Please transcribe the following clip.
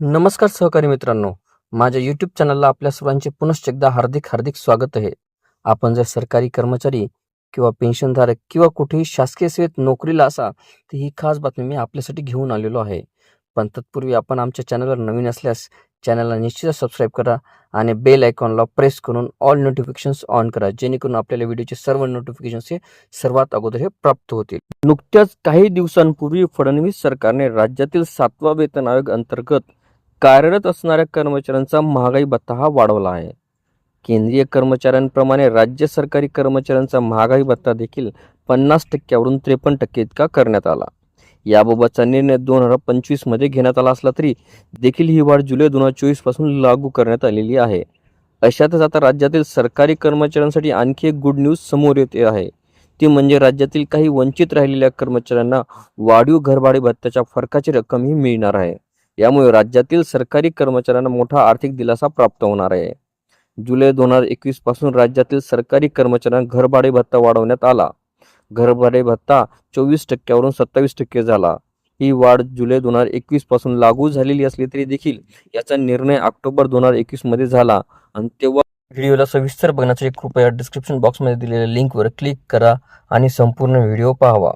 नमस्कार सहकारी मित्रांनो. माझ्या यूट्यूब चॅनलला आपल्या सर्वांचे पुनश्च एकदा हार्दिक हार्दिक स्वागत आहे. आपण जर सरकारी कर्मचारी किंवा पेन्शनधारक किंवा कुठेही शासकीय सेवेत नोकरीला असा तर ही खास बातमी मी आपल्यासाठी घेऊन आलेलो आहे. पण तत्पूर्वी आपण आमच्या चॅनलवर नवीन असल्यास चॅनलला निश्चितच सबस्क्राईब करा आणि बेल आयकॉनला प्रेस करून ऑल नोटिफिकेशन्स ऑन करा जेणेकरून आपल्याला व्हिडिओचे सर्व नोटिफिकेशन्स हे सर्वात अगोदर हे प्राप्त होतील. नुकत्याच काही दिवसांपूर्वी फडणवीस सरकारने राज्यातील सातवा वेतन आयोग अंतर्गत कार्यरत असणाऱ्या कर्मचाऱ्यांचा महागाई भत्ता हा वाढवला आहे. केंद्रीय कर्मचाऱ्यांप्रमाणे राज्य सरकारी कर्मचाऱ्यांचा महागाई भत्ता देखील पन्नास टक्क्यावरून त्रेपन्न टक्के इतका करण्यात आला. याबाबतचा निर्णय दोन हजार पंचवीसमध्ये घेण्यात आला असला तरी देखील ही वाढ जुलै दोन हजार चोवीसपासून लागू करण्यात आलेली आहे. अशातच आता राज्यातील सरकारी कर्मचाऱ्यांसाठी आणखी एक गुड न्यूज समोर येते आहे. ती म्हणजे राज्यातील काही वंचित राहिलेल्या कर्मचाऱ्यांना वाढीव घरभाडे भत्त्याच्या फरकाची रक्कम ही मिळणार आहे. यामुळे राज्यातील सरकारी कर्मचाऱ्यांना मोठा आर्थिक दिलासा प्राप्त होणार आहे. जुलै दोन हजार एकवीसपासून राज्यातील सरकारी कर्मचाऱ्यांना घरभाडे भत्ता वाढवण्यात आला. घरभाडे भत्ता चोवीस टक्क्यावरून सत्तावीस टक्के झाला. ही वाढ जुलै दोन हजार एकवीसपासून लागू झालेली असली तरी देखील याचा निर्णय ऑक्टोबर दोन हजार एकवीसमध्ये झाला. आणि तेव्हा व्हिडिओला सविस्तर बघण्यासाठी कृपया डिस्क्रिप्शन बॉक्समध्ये दिलेल्या लिंकवर क्लिक करा आणि संपूर्ण व्हिडिओ पाहावा.